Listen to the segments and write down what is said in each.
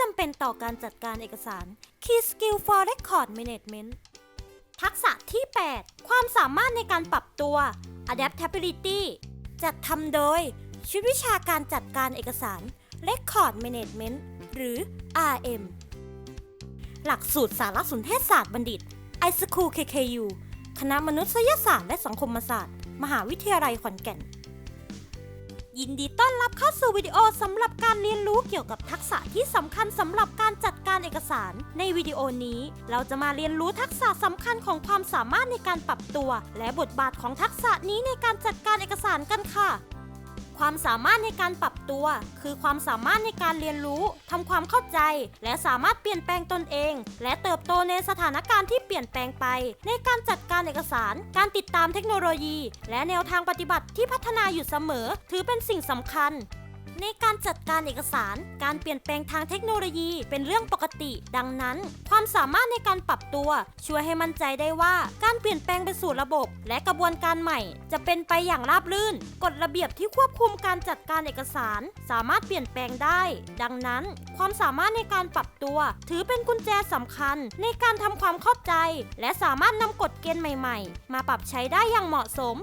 จำเป็นต่อการจัดการเอกสาร Key Skill for Record Management ทักษะที่ 8 ความสามารถในการปรับตัว Adaptability จัดทำโดย ชุดวิชาการจัดการเอกสาร Record Management หรือ RM หลักสูตรสารสนเทศศาสตร์บัณฑิต Ischool KKU คณะมนุษยศาสตร์และสังคมศาสตร์ มหาวิทยาลัยขอนแก่น ยินดีต้อนรับเข้าสู่วิดีโอสำหรับการเรียนรู้เกี่ยวกับทักษะที่สำคัญสำหรับการจัดการเอกสาร ในวิดีโอนี้ เราจะมาเรียนรู้ทักษะสำคัญของความสามารถในการปรับตัว และบทบาทของทักษะนี้ในการจัดการเอกสารกันค่ะ ความสามารถในการปรับตัว คือความสามารถในการเรียนรู้ทำความเข้าใจ และสามารถเปลี่ยนแปลงตนเอง และเติบโตในสถานการณ์ที่เปลี่ยนแปลงไป ในการจัดการเอกสาร การติดตามเทคโนโลยี และแนวทางปฏิบัติที่พัฒนาอยู่เสมอ ถือเป็นสิ่งสำคัญ ในการจัดการเอกสาร การเปลี่ยนแปลงทางเทคโนโลยีเป็นเรื่องปกติ ดังนั้น ความสามารถในการปรับตัวช่วยให้มั่นใจได้ว่าการเปลี่ยนแปลงไปสู่ระบบ และกระบวนการใหม่ จะเป็นไปอย่างราบรื่น กฎระเบียบที่ควบคุมการจัดการเอกสาร สามารถเปลี่ยนแปลงได้ ดังนั้น ความสามารถในการปรับตัว ถือเป็นกุญแจสำคัญ ในการทำความเข้าใจ และสามารถนำกฎเกณฑ์ใหม่ ๆ มาปรับใช้ได้อย่างเหมาะสม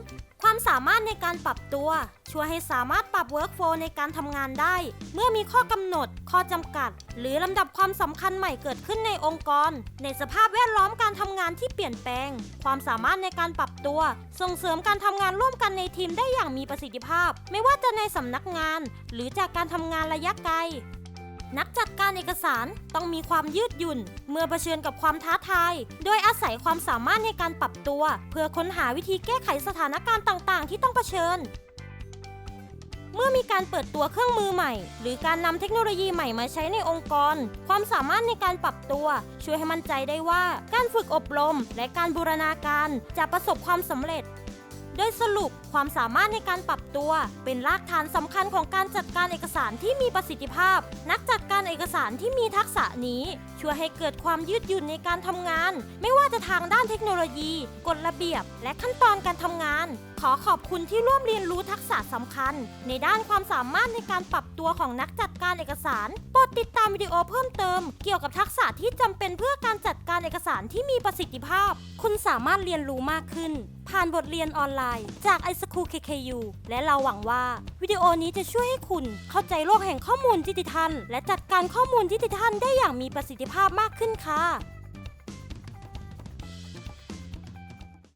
ความสามารถในการปรับตัว ช่วยให้สามารถปรับ workflow ในการทำงานได้ เมื่อมีข้อกำหนด ข้อจำกัด หรือลำดับความสำคัญใหม่เกิดขึ้นในองค์กร ในสภาพแวดล้อมการทำงานที่เปลี่ยนแปลง ความสามารถในการปรับตัว ส่งเสริมการทำงานร่วมกันในทีมได้อย่างมีประสิทธิภาพ ไม่ว่าจะในสำนักงาน หรือจากการทำงานระยะไกล นักจัดการเอกสารต้องมีความยืดหยุ่น เมื่อเผชิญกับความท้าทาย โดยอาศัยความสามารถในการปรับตัว เพื่อค้นหาวิธีแก้ไขสถานการณ์ต่างๆ ที่ต้องเผชิญ เมื่อมีการเปิดตัวเครื่องมือใหม่ หรือการนำเทคโนโลยีใหม่มาใช้ในองค์กร ความสามารถในการปรับตัว ช่วยให้มั่นใจได้ว่า การฝึกอบรม และการบูรณาการจะประสบความสำเร็จ โดยสรุปความสามารถในการปรับตัว เป็นรากฐานสำคัญของการจัดการเอกสารที่มีประสิทธิภาพ นักจัดการเอกสารที่มีทักษะนี้ช่วยให้เกิดความยืดหยุ่นในการทำงาน ไม่ว่าจะทางด้านเทคโนโลยี กฎระเบียบ และขั้นตอนการทำงาน ขอขอบคุณที่ร่วมเรียนรู้ทักษะสำคัญ ในด้านความสามารถในการปรับตัวของนักจัดการเอกสารโปรดติดตามวิดีโอเพิ่มเติม เกี่ยวกับทักษะที่จำเป็นเพื่อการจัดการเอกสารที่มีประสิทธิภาพ คุณสามารถเรียนรู้มากขึ้น ผ่านบทเรียนออนไลน์จาก i s c o o l KKU และเราหวังว่าวิดีโอนี้จะช่วยให้คุณเข้าใจโลกแห่งข้อมูลดิจิทัล และจัดการข้อมูลดิจิทัลได้อย่างมีประสิทธิภาพมากขึ้นค่ะ